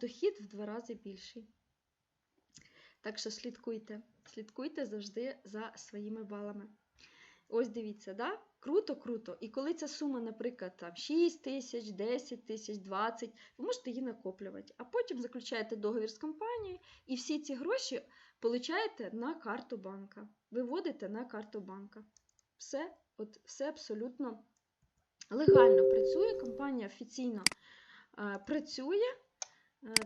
дохід в два рази більший. Так що слідкуйте, слідкуйте завжди за своїми балами. Ось дивіться, да? круто, круто. І коли ця сума, наприклад, там 6 тисяч, 10 тисяч, 20, ви можете її накоплювати. А потім заключаєте договір з компанією і всі ці гроші получаєте на карту банка. Виводите на карту банка. Все, от, все абсолютно легально працює, компанія офіційно е, працює,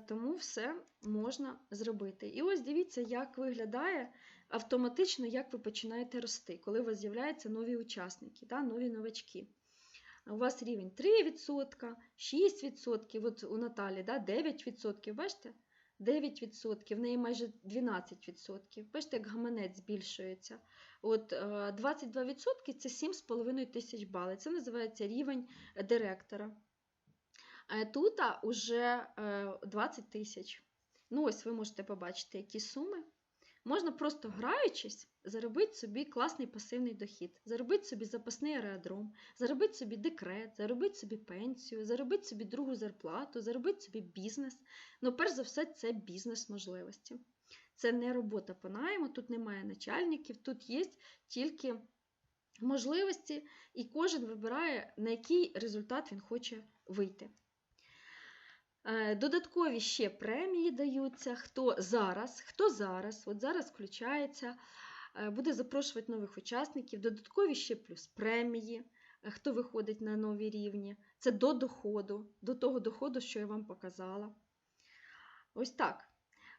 тому все можна зробити. І ось дивіться, як виглядає автоматично, як ви починаєте рости, коли у вас з'являються нові учасники, да, нові новачки. У вас рівень 3%, 6%, от у Наталі да, 9%, бачите? 9%, в неї майже 12%. Бачите, як гаманець збільшується. От е, 22% це 7,5 тисяч балів. Це називається рівень директора. Тут вже 20 тисяч. Ну, ось ви можете побачити, які суми. Можна просто граючись, заробити собі класний пасивний дохід, заробити собі запасний аеродром, заробити собі декрет, заробити собі пенсію, заробити собі другу зарплату, заробити собі бізнес. Ну, перш за все, це бізнес-можливості. Це не робота по найму, тут немає начальників, тут є тільки можливості, і кожен вибирає, на який результат він хоче вийти. Е, Додаткові ще премії даються. Хто зараз, хто зараз, от зараз включається, е, буде запрошувати нових учасників, додаткові ще плюс премії, е, хто виходить на нові рівні. Це до доходу, до того доходу, що я вам показала. Ось так.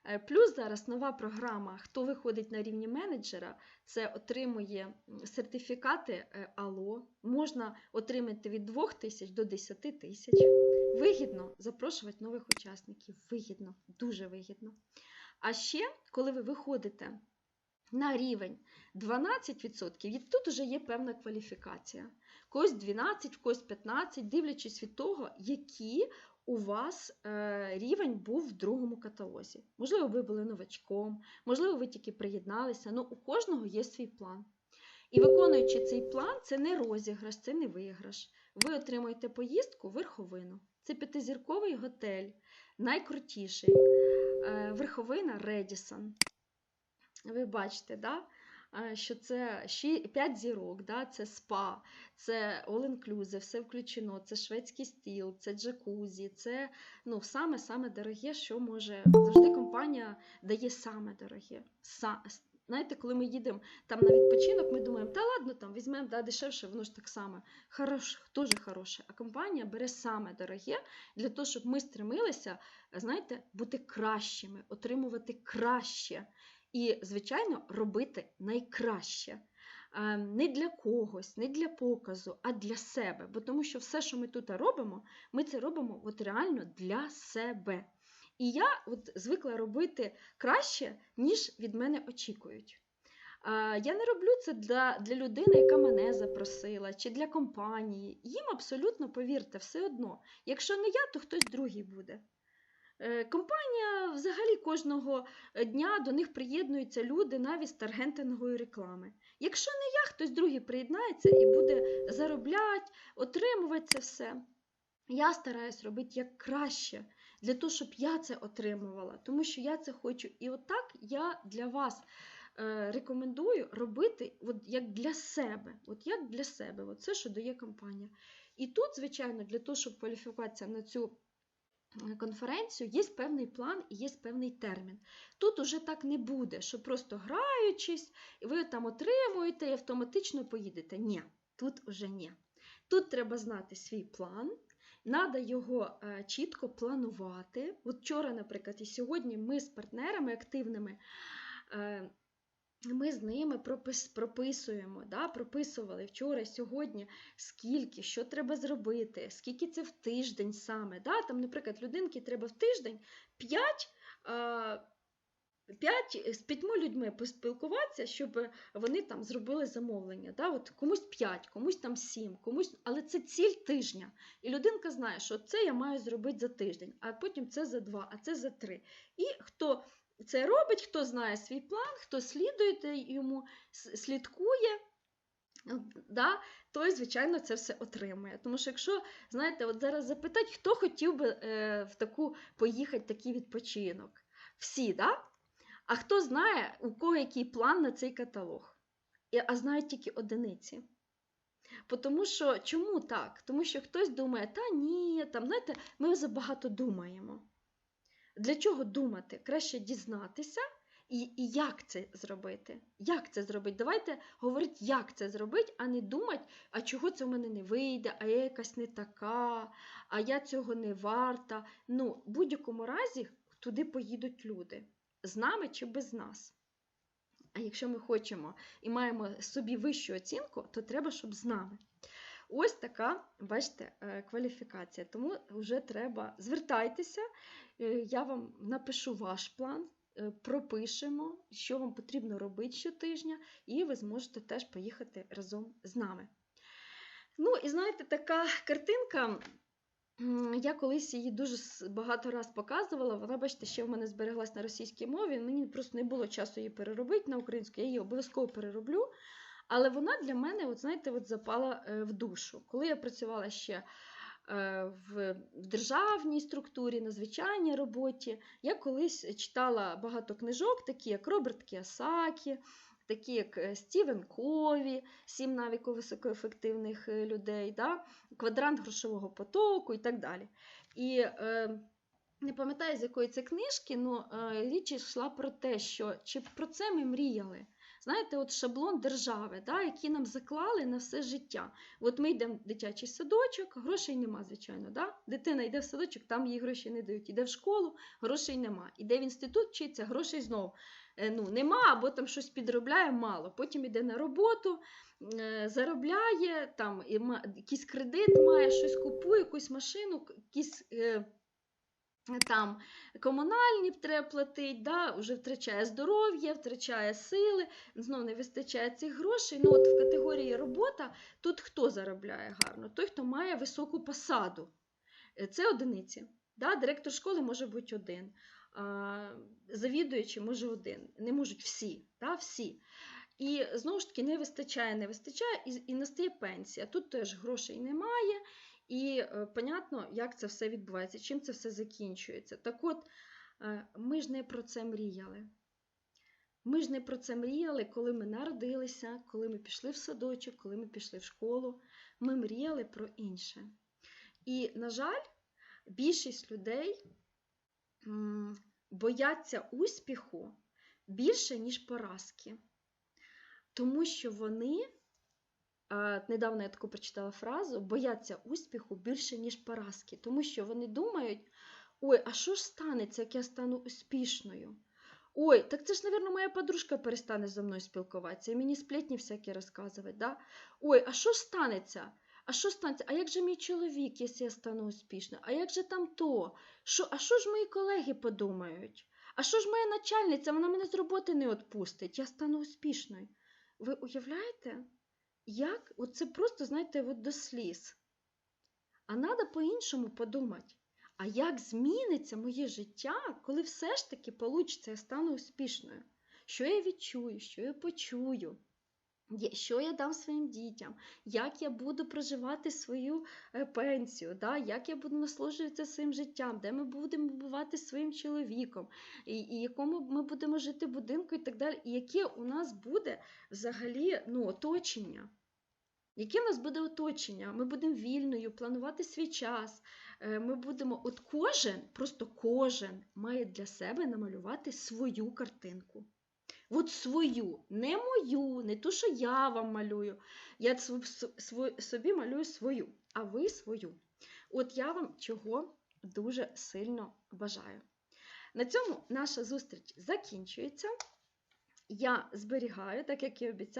Е, Плюс зараз нова програма, хто виходить на рівні менеджера, це отримує сертифікати е, АЛО. Можна отримати від 2 тисяч до 10 тисяч. Вигідно запрошувати нових учасників. Вигідно, дуже вигідно. А ще, коли ви виходите на рівень 12%, і тут вже є певна кваліфікація. Когось 12, когось 15, дивлячись від того, які у вас е, рівень був в другому каталозі. Можливо, ви були новачком, можливо, ви тільки приєдналися, але у кожного є свій план. І виконуючи цей план, це не розіграш, це не виграш. Ви отримуєте поїздку в верховину. Це п'ятизірковий готель, найкрутіший. Е, Верховина Редісон. Ви бачите, да? Що це 5 зірок, да? це спа, це all-inclusive, все включено, це шведський стіл, це джакузі, це ну, саме-саме дороге, що може. Завжди компанія дає саме дороге. Са... Знаєте, коли ми їдемо там на відпочинок, ми думаємо, та ладно, там візьмемо да, дешевше, воно ж так само. Хорош, дуже хороше. А компанія бере саме дороге для того, щоб ми стремилися, знаєте, бути кращими, отримувати краще. І, звичайно, робити найкраще. Е, Не для когось, не для показу, а для себе. Бо тому що все, що ми тут робимо, ми це робимо от реально для себе. І я от звикла робити краще, ніж від мене очікують. Я не роблю це для, для людини, яка мене запросила, чи для компанії. Їм абсолютно, повірте, все одно. Якщо не я, то хтось другий буде. Е, Компанія взагалі кожного дня до них приєднуються люди навіть з таргентингової реклами. Якщо не я, хтось другий приєднається і буде заробляти, отримувати це все. Я стараюсь робити як краще, для того, щоб я це отримувала, тому що я це хочу. І отак я для вас е, рекомендую робити от як для себе. От як для себе, от це, що дає компанія. І тут, звичайно, для того, щоб кваліфікуватися на цю е, конференцію, є певний план і є певний термін. Тут уже так не буде, що просто граючись, ви там отримуєте і автоматично поїдете. Ні, тут уже ні. Тут треба знати свій план. Треба його е, чітко планувати. От вчора, наприклад, і сьогодні ми з партнерами активними, е, ми з ними пропис, прописуємо, да, прописували вчора сьогодні, скільки, що треба зробити, скільки це в тиждень саме. Да? Там, наприклад, людинки треба в тиждень 5. Е, П'ять з п'ятьма людьми поспілкуватися, щоб вони там зробили замовлення. Да? От комусь 5, комусь там 7, комусь, але це ціль тижня. І людинка знає, що це я маю зробити за тиждень, а потім це за 2, а це за 3. І хто це робить, хто знає свій план, хто слідує йому, слідкує, да, той, звичайно, це все отримує. Тому що, якщо, знаєте, от зараз запитать, хто хотів би е, в таку поїхати такий відпочинок? Всі, да? А хто знає, у кого який план на цей каталог? А знають тільки одиниці. Тому що чому так? Тому що хтось думає, та ні, там, знаєте, ми забагато думаємо. Для чого думати? Краще дізнатися і, і як це зробити. Як це зробити? Давайте говорити, як це зробити, а не думати, а чого це в мене не вийде, а я якась не така, а я цього не варта. Ну, в будь-якому разі туди поїдуть люди. З нами чи без нас. А якщо ми хочемо і маємо собі вищу оцінку, то треба, щоб з нами. Ось така, бачите, е, кваліфікація. Тому вже треба звертайтеся, е, я вам напишу ваш план, е, пропишемо, що вам потрібно робити щотижня, і ви зможете теж поїхати разом з нами. Ну, і знаєте, така картинка. Я колись її дуже багато раз показувала. Вона, бачите, ще в мене збереглась на російській мові. Мені просто не було часу її переробити на українську, я її обов'язково перероблю. Але вона для мене, от знаєте, от запала е, в душу. Коли я працювала ще е, в державній структурі, на звичайній роботі, я колись читала багато книжок, такі як Роберт Кіосакі, такі як е, Стівен Кові, сім навиків високоефективних людей, да? квадрант грошового потоку і так далі. І е, не пам'ятаю, з якої це книжки, але річ йшла про те, що чи про це ми мріяли. Знаєте, от шаблон держави, да, який нам заклали на все життя. От ми йдемо в дитячий садочок, грошей нема, звичайно. Да? Дитина йде в садочок, там їй гроші не дають. Іде в школу, грошей нема. Іде в інститут, вчиться, грошей знову е, ну, нема, або там щось підробляє мало. Потім йде на роботу, е, заробляє, там, якийсь кредит має, щось купує, якусь машину, якісь. Там комунальні треба платити, да, вже втрачає здоров'я, втрачає сили, знов не вистачає цих грошей. Ну, от в категорії робота тут хто заробляє гарно? Той, хто має високу посаду. Е, Це одиниці. Да? Директор школи може бути один, завідуючий може один. Не можуть всі. Да? всі. І знову ж таки не вистачає, не вистачає, і, і настає пенсія. Тут теж грошей немає. І е, понятно, як це все відбувається, чим це все закінчується. Так от, е, ми ж не про це мріяли. Ми ж не про це мріяли, коли ми народилися, коли ми пішли в садочок, коли ми пішли в школу. Ми мріяли про інше. І, на жаль, більшість людей бояться успіху більше, ніж поразки. Тому що вони Недавно я таку прочитала фразу: бояться успіху більше, ніж поразки, тому що вони думають: ой, а що ж станеться, як я стану успішною? Ой, так це ж, мабуть, моя подружка перестане зі мною спілкуватися і мені сплетні всякі розказувати. Да? Ой, а що ж станеться? А що станеться? А як же мій чоловік, якщо я стану успішною? А як же там то? Що, а що ж мої колеги подумають? А що ж моя начальниця? Вона мене з роботи не відпустить, я стану успішною. Ви уявляєте? Як? От це просто, знаєте, от до сліз. А треба по-іншому подумати. А як зміниться моє життя, коли все ж таки получиться, я стану успішною? Що я відчую, що я почую? Що я дам своїм дітям, як я буду проживати свою е, пенсію, да? як я буду насолоджуватися своїм життям, де ми будемо бувати своїм чоловіком, і, і якому ми будемо жити будинку і так далі, і яке у нас буде взагалі ну, оточення. Яке в нас буде оточення? Ми будемо вільною, планувати свій час. Е, Ми будемо, от кожен, просто кожен має для себе намалювати свою картинку. От свою, не мою, не ту, що я вам малюю. Я собі малюю свою, а ви свою. От я вам чого дуже сильно бажаю. На цьому наша зустріч закінчується. Я зберігаю, так як і обіцяла.